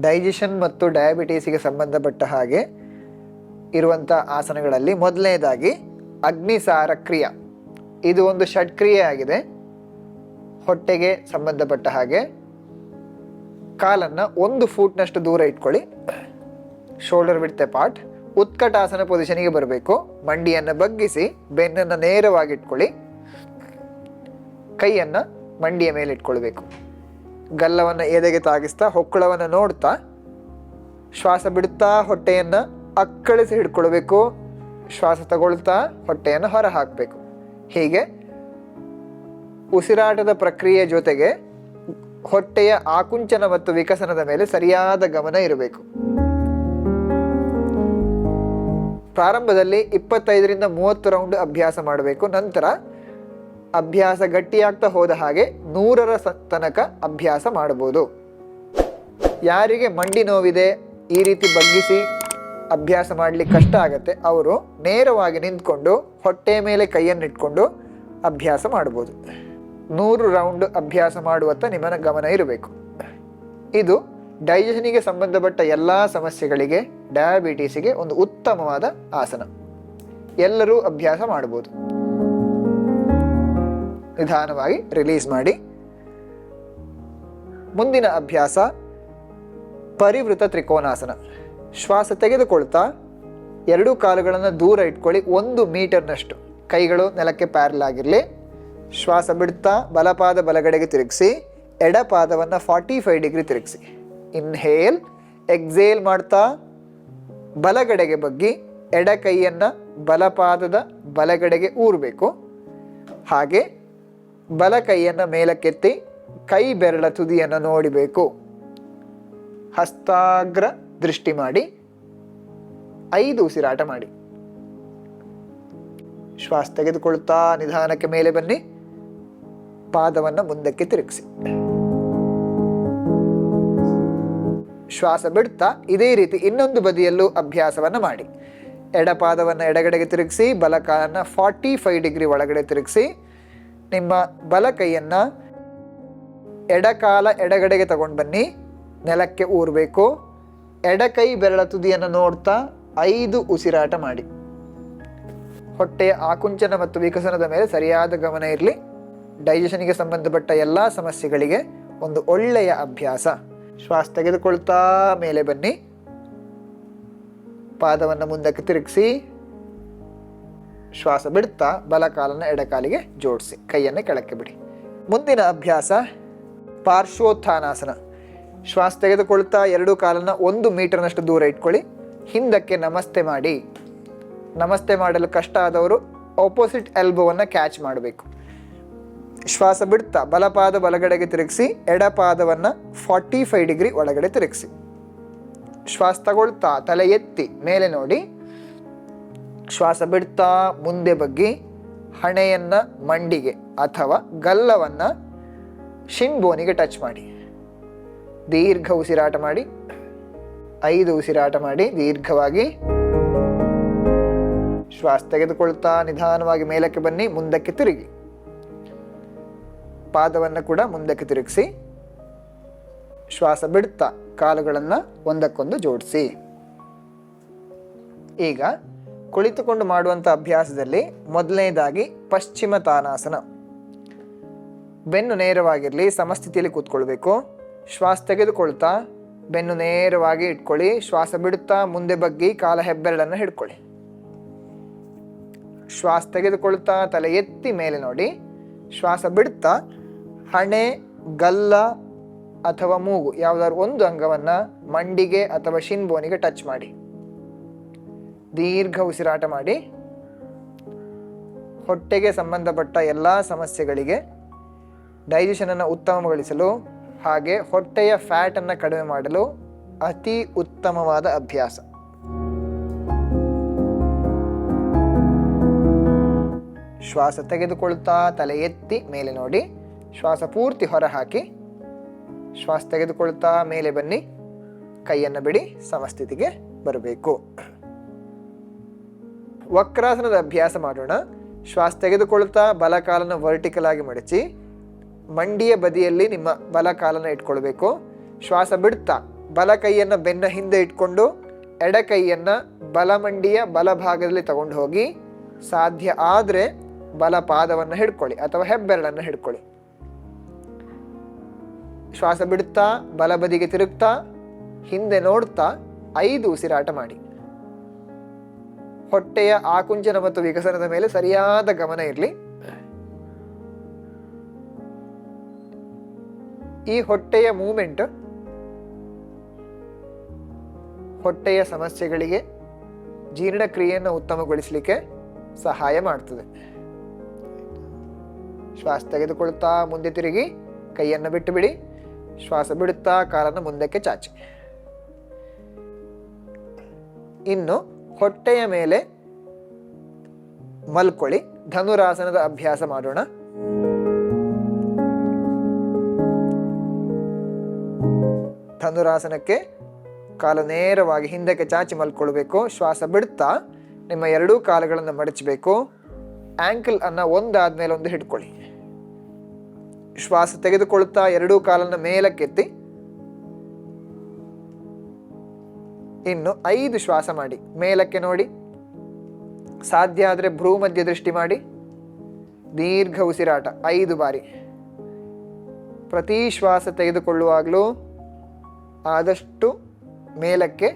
Digestion ಮತ್ತು ಡಯಾಬಿಟೀಸಿಗೆ ಸಂಬಂಧಪಟ್ಟ ಹಾಗೆ ಇರುವಂಥ ಆಸನಗಳಲ್ಲಿ ಮೊದಲನೇದಾಗಿ ಅಗ್ನಿಸಾರ ಕ್ರಿಯೆ. ಇದು ಒಂದು ಷಟ್ಕ್ರಿಯೆ ಆಗಿದೆ. ಹೊಟ್ಟೆಗೆ ಸಂಬಂಧಪಟ್ಟ ಹಾಗೆ ಕಾಲನ್ನು ಒಂದು ಫೂಟ್ನಷ್ಟು ದೂರ ಇಟ್ಕೊಳ್ಳಿ. ಶೋಲ್ಡರ್ ವಿಡ್ತ್ ಪಾರ್ಟ್ ಉತ್ಕಟಾಸನ ಪೊಸಿಷನಿಗೆ ಬರಬೇಕು. ಮಂಡಿಯನ್ನು ಬಗ್ಗಿಸಿ, ಬೆನ್ನನ್ನು ನೇರವಾಗಿ ಇಟ್ಕೊಳ್ಳಿ. ಕೈಯನ್ನು ಮಂಡಿಯ ಮೇಲೆ ಇಟ್ಕೊಳ್ಬೇಕು. ಗಲ್ಲವನ್ನು ಎದೆಗೆ ತಾಗಿಸ್ತಾ, ಹೊಕ್ಕುಳವನ್ನು ನೋಡ್ತಾ, ಶ್ವಾಸ ಬಿಡುತ್ತಾ ಹೊಟ್ಟೆಯನ್ನು ಅಕ್ಕಳಿಸಿ ಹಿಡ್ಕೊಳ್ಬೇಕು. ಶ್ವಾಸ ತಗೊಳ್ತಾ, ಹೊಟ್ಟೆಯನ್ನು ಹೊರ ಹಾಕಬೇಕು ಹೀಗೆ ಉಸಿರಾಟದ ಪ್ರಕ್ರಿಯೆ ಜೊತೆಗೆ ಹೊಟ್ಟೆಯ ಆಕುಂಚನ ಮತ್ತು ವಿಕಸನದ ಮೇಲೆ ಸರಿಯಾದ ಗಮನ ಇರಬೇಕು. ಪ್ರಾರಂಭದಲ್ಲಿ ಇಪ್ಪತ್ತೈದರಿಂದ ಮೂವತ್ತು ರೌಂಡ್ ಅಭ್ಯಾಸ ಮಾಡಬೇಕು. ನಂತರ ಅಭ್ಯಾಸ ಗಟ್ಟಿಯಾಗ್ತಾ ಹೋದ ಹಾಗೆ ನೂರರ ತನಕ ಅಭ್ಯಾಸ ಮಾಡಬಹುದು ಯಾರಿಗೆ ಮಂಡಿ ನೋವಿದೆ, ಈ ರೀತಿ ಬಗ್ಗಿಸಿ ಅಭ್ಯಾಸ ಮಾಡಲಿಕ್ಕೆ ಕಷ್ಟ ಆಗುತ್ತೆ, ಅವರು ನೇರವಾಗಿ ನಿಂತ್ಕೊಂಡು ಹೊಟ್ಟೆ ಮೇಲೆ ಕೈಯನ್ನಿಟ್ಕೊಂಡು ಅಭ್ಯಾಸ ಮಾಡ್ಬೋದು. ನೂರು ರೌಂಡ್ ಅಭ್ಯಾಸ ಮಾಡುವತ್ತ ನಿಮ್ಮನ ಗಮನ ಇರಬೇಕು. ಇದು ಡೈಜೆಷನಿಗೆ ಸಂಬಂಧಪಟ್ಟ ಎಲ್ಲ ಸಮಸ್ಯೆಗಳಿಗೆ, ಡಯಾಬಿಟೀಸಿಗೆ ಒಂದು ಉತ್ತಮವಾದ ಆಸನ. ಎಲ್ಲರೂ ಅಭ್ಯಾಸ ಮಾಡ್ಬೋದು. ನಿಧಾನವಾಗಿ ರಿಲೀಸ್ ಮಾಡಿ. ಮುಂದಿನ ಅಭ್ಯಾಸ ಪರಿವೃತ ತ್ರಿಕೋನಾಸನ. ಶ್ವಾಸ ತೆಗೆದುಕೊಳ್ತಾ ಎರಡೂ ಕಾಲುಗಳನ್ನು ದೂರ ಇಟ್ಕೊಳ್ಳಿ, ಒಂದು ಮೀಟರ್ನಷ್ಟು ಕೈಗಳು ನೆಲಕ್ಕೆ ಪ್ಯಾರಲ್ ಆಗಿರಲಿ. ಶ್ವಾಸ ಬಿಡ್ತಾ ಬಲಪಾದ ಬಲಗಡೆಗೆ ತಿರುಗಿಸಿ, ಎಡಪಾದವನ್ನು ಫಾರ್ಟಿ ಫೈವ್ ಡಿಗ್ರಿ ತಿರುಗಿಸಿ. ಇನ್ಹೇಲ್ ಎಕ್ಸೇಲ್ ಮಾಡ್ತಾ ಬಲಗಡೆಗೆ ಬಗ್ಗಿ ಎಡ ಕೈಯನ್ನು ಬಲಪಾದದ ಬಲಗಡೆಗೆ ಊರಬೇಕು. ಹಾಗೆ ಬಲ ಕೈಯನ್ನು ಮೇಲಕ್ಕೆತ್ತಿ ಕೈ ಬೆರಳ ತುದಿಯನ್ನು ನೋಡಬೇಕು. ಹಸ್ತಾಗ್ರ ದೃಷ್ಟಿ ಮಾಡಿ. ಐದು ಉಸಿರಾಟ ಮಾಡಿ. ಶ್ವಾಸ ತೆಗೆದುಕೊಳ್ತಾ ನಿಧಾನಕ್ಕೆ ಮೇಲೆ ಬನ್ನಿ. ಪಾದವನ್ನು ಮುಂದಕ್ಕೆ ತಿರುಗಿಸಿ. ಶ್ವಾಸ ಬಿಡ್ತಾ ಇದೇ ರೀತಿ ಇನ್ನೊಂದು ಬದಿಯಲ್ಲೂ ಅಭ್ಯಾಸವನ್ನು ಮಾಡಿ. ಎಡಪಾದವನ್ನು ಎಡಗಡೆಗೆ ತಿರುಗಿಸಿ ಬಲಕಾಲನ್ನು ಫಾರ್ಟಿ ಫೈವ್ ಡಿಗ್ರಿ ಒಳಗಡೆ ತಿರುಗಿಸಿ ನಿಮ್ಮ ಬಲ ಕೈಯನ್ನು ಎಡಕಾಲ ಎಡಗಡೆಗೆ ತಗೊಂಡು ಬನ್ನಿ. ನೆಲಕ್ಕೆ ಊರಬೇಕು. ಎಡಕೈ ಬೆರಳ ತುದಿಯನ್ನು ನೋಡ್ತಾ ಐದು ಉಸಿರಾಟ ಮಾಡಿ. ಹೊಟ್ಟೆಯ ಆಕುಂಚನ ಮತ್ತು ವಿಕಸನದ ಮೇಲೆ ಸರಿಯಾದ ಗಮನ ಇರಲಿ. ಡೈಜೆಷನ್ಗೆ ಸಂಬಂಧಪಟ್ಟ ಎಲ್ಲ ಸಮಸ್ಯೆಗಳಿಗೆ ಒಂದು ಒಳ್ಳೆಯ ಅಭ್ಯಾಸ. ಶ್ವಾಸ ತೆಗೆದುಕೊಳ್ತಾ ಮೇಲೆ ಬನ್ನಿ. ಪಾದವನ್ನು ಮುಂದಕ್ಕೆ ತಿರುಗಿಸಿ. ಶ್ವಾಸ ಬಿಡ್ತಾ ಬಲ ಕಾಲನ್ನು ಎಡಕಾಲಿಗೆ ಜೋಡಿಸಿ, ಕೈಯನ್ನು ಕೆಳಕ್ಕೆ ಬಿಡಿ. ಮುಂದಿನ ಅಭ್ಯಾಸ ಪಾರ್ಶ್ವೋತ್ಥಾನಾಸನ. ಶ್ವಾಸ ತೆಗೆದುಕೊಳ್ತಾ ಎರಡು ಕಾಲನ್ನು ಒಂದು ಮೀಟರ್ನಷ್ಟು ದೂರ ಇಟ್ಕೊಳ್ಳಿ. ಹಿಂದಕ್ಕೆ ನಮಸ್ತೆ ಮಾಡಿ. ನಮಸ್ತೆ ಮಾಡಲು ಕಷ್ಟ ಆದವರು ಆಪೋಸಿಟ್ ಎಲ್ಬೋವನ್ನು ಕ್ಯಾಚ್ ಮಾಡಬೇಕು. ಶ್ವಾಸ ಬಿಡ್ತಾ ಬಲಪಾದ ಬಲಗಡೆಗೆ ತಿರುಗಿಸಿ, ಎಡಪಾದವನ್ನು ಫಾರ್ಟಿ ಫೈವ್ ಡಿಗ್ರಿ ಒಳಗಡೆ ತಿರುಗಿಸಿ. ಶ್ವಾಸ ತಗೊಳ್ತಾ ತಲೆ ಎತ್ತಿ ಮೇಲೆ ನೋಡಿ. ಶ್ವಾಸ ಬಿಡ್ತಾ ಮುಂದೆ ಬಗ್ಗಿ ಹಣೆಯನ್ನ ಮಂಡಿಗೆ ಅಥವಾ ಗಲ್ಲವನ್ನ ಶಿನ್ಬೋನಿಗೆ ಟಚ್ ಮಾಡಿ. ದೀರ್ಘ ಉಸಿರಾಟ ಮಾಡಿ. ಐದು ಉಸಿರಾಟ ಮಾಡಿ ದೀರ್ಘವಾಗಿ. ಶ್ವಾಸ ತೆಗೆದುಕೊಳ್ತಾ ನಿಧಾನವಾಗಿ ಮೇಲಕ್ಕೆ ಬನ್ನಿ, ಮುಂದಕ್ಕೆ ತಿರುಗಿ. ಪಾದವನ್ನು ಕೂಡ ಮುಂದಕ್ಕೆ ತಿರುಗಿಸಿ. ಶ್ವಾಸ ಬಿಡ್ತಾ ಕಾಲುಗಳನ್ನು ಒಂದಕ್ಕೊಂದು ಜೋಡಿಸಿ. ಈಗ ಕುಳಿತುಕೊಂಡು ಮಾಡುವಂಥ ಅಭ್ಯಾಸದಲ್ಲಿ ಮೊದಲನೇದಾಗಿ ಪಶ್ಚಿಮ ತಾನಾಸನ. ಬೆನ್ನು ನೇರವಾಗಿರಲಿ, ಸಮಸ್ಥಿತಿಯಲ್ಲಿ ಕೂತ್ಕೊಳ್ಬೇಕು. ಶ್ವಾಸ ತೆಗೆದುಕೊಳ್ತಾ, ಬೆನ್ನು ನೇರವಾಗಿ ಇಟ್ಕೊಳ್ಳಿ. ಶ್ವಾಸ ಬಿಡುತ್ತಾ ಮುಂದೆ ಬಗ್ಗಿ ಕಾಲ ಹೆಬ್ಬೆರಳನ್ನು ಹಿಡ್ಕೊಳ್ಳಿ. ಶ್ವಾಸ ತೆಗೆದುಕೊಳ್ತಾ ತಲೆ ಎತ್ತಿ ಮೇಲೆ ನೋಡಿ. ಶ್ವಾಸ ಬಿಡುತ್ತಾ ಹಣೆ, ಗಲ್ಲ ಅಥವಾ ಮೂಗು, ಯಾವುದಾದ್ರು ಒಂದು ಅಂಗವನ್ನು ಮಂಡಿಗೆ ಅಥವಾ ಶಿನ್ಬೋನಿಗೆ ಟಚ್ ಮಾಡಿ. ದೀರ್ಘ ಉಸಿರಾಟ ಮಾಡಿ ಹೊಟ್ಟೆಗೆ ಸಂಬಂಧಪಟ್ಟ ಎಲ್ಲ ಸಮಸ್ಯೆಗಳಿಗೆ ಡೈಜೆಷನನ್ನು ಉತ್ತಮಗೊಳಿಸಲು ಹಾಗೆ ಹೊಟ್ಟೆಯ ಫ್ಯಾಟನ್ನು ಕಡಿಮೆ ಮಾಡಲು ಅತಿ ಉತ್ತಮವಾದ ಅಭ್ಯಾಸ. ಶ್ವಾಸ ತೆಗೆದುಕೊಳ್ತಾ ತಲೆ ಎತ್ತಿ ಮೇಲೆ ನೋಡಿ. ಶ್ವಾಸ ಪೂರ್ತಿ ಹೊರ ಹಾಕಿ ಶ್ವಾಸ ತೆಗೆದುಕೊಳ್ತಾ ಮೇಲೆ ಬನ್ನಿ. ಕೈಯನ್ನು ಬಿಡಿ, ಸಮಸ್ಥಿತಿಗೆ ಬರಬೇಕು. ವಕ್ರಾಸನದ ಅಭ್ಯಾಸ ಮಾಡೋಣ. ಶ್ವಾಸ ತೆಗೆದುಕೊಳ್ತಾ ಬಲಕಾಲನ್ನು ವರ್ಟಿಕಲ್ ಆಗಿ ಮಡಚಿ, ಮಂಡಿಯ ಬದಿಯಲ್ಲಿ ನಿಮ್ಮ ಬಲಕಾಲನ ಇಟ್ಕೊಳ್ಬೇಕು. ಶ್ವಾಸ ಬಿಡ್ತಾ ಬಲ ಕೈಯನ್ನು ಬೆನ್ನ ಹಿಂದೆ ಇಟ್ಕೊಂಡು, ಎಡ ಕೈಯನ್ನು ಬಲ ಬಲಭಾಗದಲ್ಲಿ ತಗೊಂಡು ಹೋಗಿ, ಸಾಧ್ಯ ಆದರೆ ಬಲ ಪಾದವನ್ನು ಹಿಡ್ಕೊಳ್ಳಿ ಅಥವಾ ಹೆಬ್ಬೆರಳನ್ನು ಹಿಡ್ಕೊಳ್ಳಿ. ಶ್ವಾಸ ಬಿಡುತ್ತಾ ಬಲಬದಿಗೆ ತಿರುಗ್ತಾ, ಹಿಂದೆ ನೋಡ್ತಾ ಐದು ಉಸಿರಾಟ ಮಾಡಿ. ಹೊಟ್ಟೆಯ ಆಕುಂಚನ ಮತ್ತು ವಿಕಸನದ ಮೇಲೆ ಸರಿಯಾದ ಗಮನ ಇರಲಿ. ಈ ಹೊಟ್ಟೆಯ ಮೂಮೆಂಟ್ ಹೊಟ್ಟೆಯ ಸಮಸ್ಯೆಗಳಿಗೆ ಜೀರ್ಣಕ್ರಿಯೆಯನ್ನು ಉತ್ತಮಗೊಳಿಸಲಿಕ್ಕೆ ಸಹಾಯ ಮಾಡ್ತದೆ. ಶ್ವಾಸ ತೆಗೆದುಕೊಳ್ತಾ ಮುಂದೆ ತಿರುಗಿ ಕೈಯನ್ನು ಬಿಟ್ಟು ಬಿಡಿ ಶ್ವಾಸ ಬಿಡುತ್ತಾ ಕಾಲನ್ನು ಮುಂದಕ್ಕೆ ಚಾಚಿ. ಇನ್ನು ಹೊಟ್ಟೆಯ ಮೇಲೆ ಮಲ್ಕೊಳ್ಳಿ. ಧನುರಾಸನದ ಅಭ್ಯಾಸ ಮಾಡೋಣ. ಧನುರಾಸನಕ್ಕೆ ಕಾಲ ನೇರವಾಗಿ ಹಿಂದಕ್ಕೆ ಚಾಚಿ ಮಲ್ಕೊಳ್ಬೇಕು. ಶ್ವಾಸ ಬಿಡ್ತಾ ನಿಮ್ಮ ಎರಡೂ ಕಾಲುಗಳನ್ನು ಮಡಚಬೇಕು. ಆಂಕಲ್ ಅನ್ನ ಒಂದಾದ್ಮೇಲೆ ಒಂದು ಹಿಡ್ಕೊಳ್ಳಿ. ಶ್ವಾಸ ತೆಗೆದುಕೊಳ್ತಾ ಎರಡೂ ಕಾಲನ್ನು ಮೇಲಕ್ಕೆತ್ತಿ ಇನ್ನು ಐದು ಶ್ವಾಸ ಮಾಡಿ. ಮೇಲಕ್ಕೆ ನೋಡಿ. ಸಾಧ್ಯ ಆದರೆ ಭ್ರೂ ಮಧ್ಯ ದೃಷ್ಟಿ ಮಾಡಿ. ದೀರ್ಘ ಉಸಿರಾಟ, ಐದು ಬಾರಿ. ಪ್ರತಿ ಶ್ವಾಸ ತೆಗೆದುಕೊಳ್ಳುವಾಗಲೂ ಆದಷ್ಟು ಮೇಲಕ್ಕೆ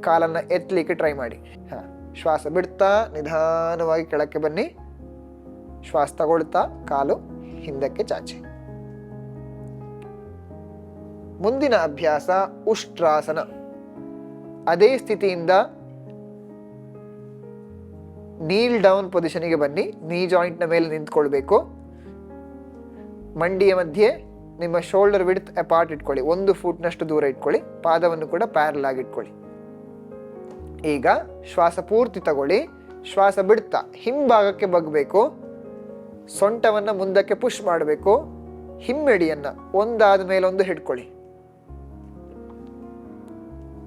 ಕಾಲನ್ನು ಎತ್ತಲಿಕ್ಕೆ ಟ್ರೈ ಮಾಡಿ. ಹಾಂ, ಶ್ವಾಸ ಬಿಡ್ತಾ, ನಿಧಾನವಾಗಿ ಕೆಳಕ್ಕೆ ಬನ್ನಿ. ಶ್ವಾಸ ತಗೊಳ್ತಾ, ಕಾಲು ಹಿಂದಕ್ಕೆ ಚಾಚಿ. ಮುಂದಿನ ಅಭ್ಯಾಸ ಉಷ್ಟ್ರಾಸನ. ಅದೇ ಸ್ಥಿತಿಯಿಂದ ನೀಲ್ ಡೌನ್ ಪೊಸಿಷನ್ಗೆ ಬನ್ನಿ. ನೀ ಜಾಯಿಂಟ್ನ ಮೇಲೆ ನಿಂತ್ಕೊಳ್ಬೇಕು. ಮಂಡಿಯ ಮಧ್ಯೆ ನಿಮ್ಮ ಶೋಲ್ಡರ್ ವಿಡ್ತ್ ಅಪಾರ್ಟ್ ಇಟ್ಕೊಳ್ಳಿ. ಒಂದು ಫೂಟ್ನಷ್ಟು ದೂರ ಇಟ್ಕೊಳ್ಳಿ. ಪಾದವನ್ನು ಕೂಡ ಪ್ಯಾರಲ್ ಆಗಿ ಇಟ್ಕೊಳ್ಳಿ. ಈಗ ಶ್ವಾಸ ಪೂರ್ತಿ ತಗೊಳ್ಳಿ. ಶ್ವಾಸ ಬಿಡ್ತಾ ಹಿಂಭಾಗಕ್ಕೆ ಬಗ್ಬೇಕು. ಸೊಂಟವನ್ನು ಮುಂದಕ್ಕೆ ಪುಷ್ ಮಾಡಬೇಕು. ಹಿಮ್ಮಿಡಿಯನ್ನು ಒಂದಾದ ಮೇಲೆ ಒಂದು ಹಿಡ್ಕೊಳ್ಳಿ.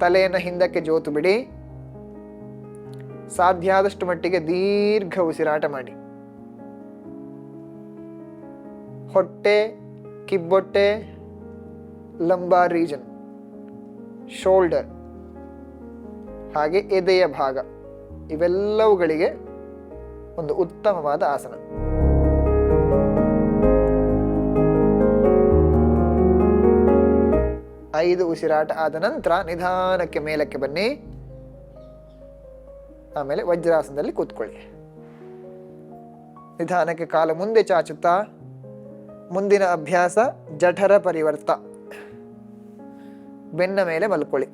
ತಲೆಯನ್ನು ಹಿಂದಕ್ಕೆ ಜೋತು ಬಿಡಿ. ಸಾಧ್ಯ ಆದಷ್ಟು ಮಟ್ಟಿಗೆ ದೀರ್ಘ ಉಸಿರಾಟ ಮಾಡಿ. ಹೊಟ್ಟೆ, ಕಿಬ್ಬೊಟ್ಟೆ ಲಂಬಾರ್ ರೀಜನ್, ಶೋಲ್ಡರ್, ಹಾಗೆ ಎದೆಯ ಭಾಗ, ಇವೆಲ್ಲವುಗಳಿಗೆ ಒಂದು ಉತ್ತಮವಾದ ಆಸನ. ಐದು ಉಸಿರಾಟ ಆದ ನಂತರ ನಿಧಾನಕ್ಕೆ ಮೇಲಕ್ಕೆ ಬನ್ನಿ. ಆಮೇಲೆ ವಜ್ರಾಸನದಲ್ಲಿ ಕೂತ್ಕೊಳ್ಳಿ. ನಿಧಾನಕ್ಕೆ ಕಾಲು ಮುಂದೆ ಚಾಚುತ್ತಾ, ಮುಂದಿನ ಅಭ್ಯಾಸ ಜಠರ ಪರಿವರ್ತ. ಬೆನ್ನ ಮೇಲೆ ಮಲ್ಕೊಳ್ಳಿ.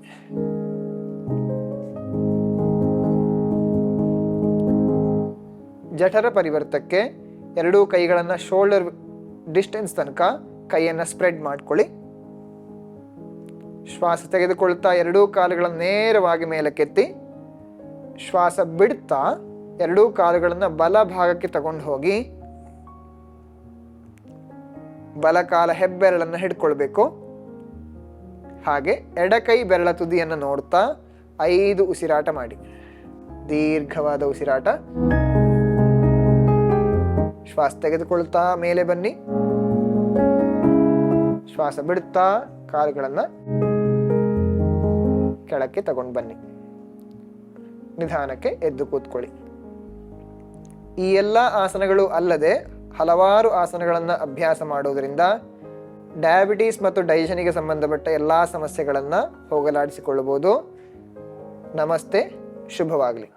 ಜಠರ ಪರಿವರ್ತಕ್ಕೆ ಎರಡೂ ಕೈಗಳನ್ನು ಶೋಲ್ಡರ್ ಡಿಸ್ಟೆನ್ಸ್ ತನಕ ಕೈಯನ್ನು ಸ್ಪ್ರೆಡ್ ಮಾಡ್ಕೊಳ್ಳಿ. ಶ್ವಾಸ ತೆಗೆದುಕೊಳ್ತಾ ಎರಡೂ ಕಾಲುಗಳನ್ನು ನೇರವಾಗಿ ಮೇಲಕ್ಕೆತ್ತಿ ಶ್ವಾಸ ಬಿಡ್ತಾ ಎರಡೂ ಕಾಲುಗಳನ್ನು ಬಲ ಭಾಗಕ್ಕೆ ತಗೊಂಡು ಹೋಗಿ ಬಲ ಕಾಲ ಹೆಬ್ಬೆರಳನ್ನು ಹಿಡ್ಕೊಳ್ಬೇಕು. ಹಾಗೆ ಎಡಕೈ ಬೆರಳ ತುದಿಯನ್ನು ನೋಡ್ತಾ ಐದು ಉಸಿರಾಟ ಮಾಡಿ. ದೀರ್ಘವಾದ ಉಸಿರಾಟ. ಶ್ವಾಸ ತೆಗೆದುಕೊಳ್ತಾ ಮೇಲೆ ಬನ್ನಿ. ಶ್ವಾಸ ಬಿಡುತ್ತಾ ಕಾಲುಗಳನ್ನು ಕೆಳಕ್ಕೆ ತಗೊಂಡು ಬನ್ನಿ. ನಿಧಾನಕ್ಕೆ ಎದ್ದು ಕೂತ್ಕೊಳ್ಳಿ. ಈ ಎಲ್ಲ ಆಸನಗಳು ಅಲ್ಲದೆ ಹಲವಾರು ಆಸನಗಳನ್ನು ಅಭ್ಯಾಸ ಮಾಡುವುದರಿಂದ ಡಯಾಬಿಟೀಸ್ ಮತ್ತು ಡೈಜನಿಗೆ ಸಂಬಂಧಪಟ್ಟ ಎಲ್ಲ ಸಮಸ್ಯೆಗಳನ್ನು ಹೋಗಲಾಡಿಸಿಕೊಳ್ಳಬಹುದು. ನಮಸ್ತೆ, ಶುಭವಾಗಲಿ.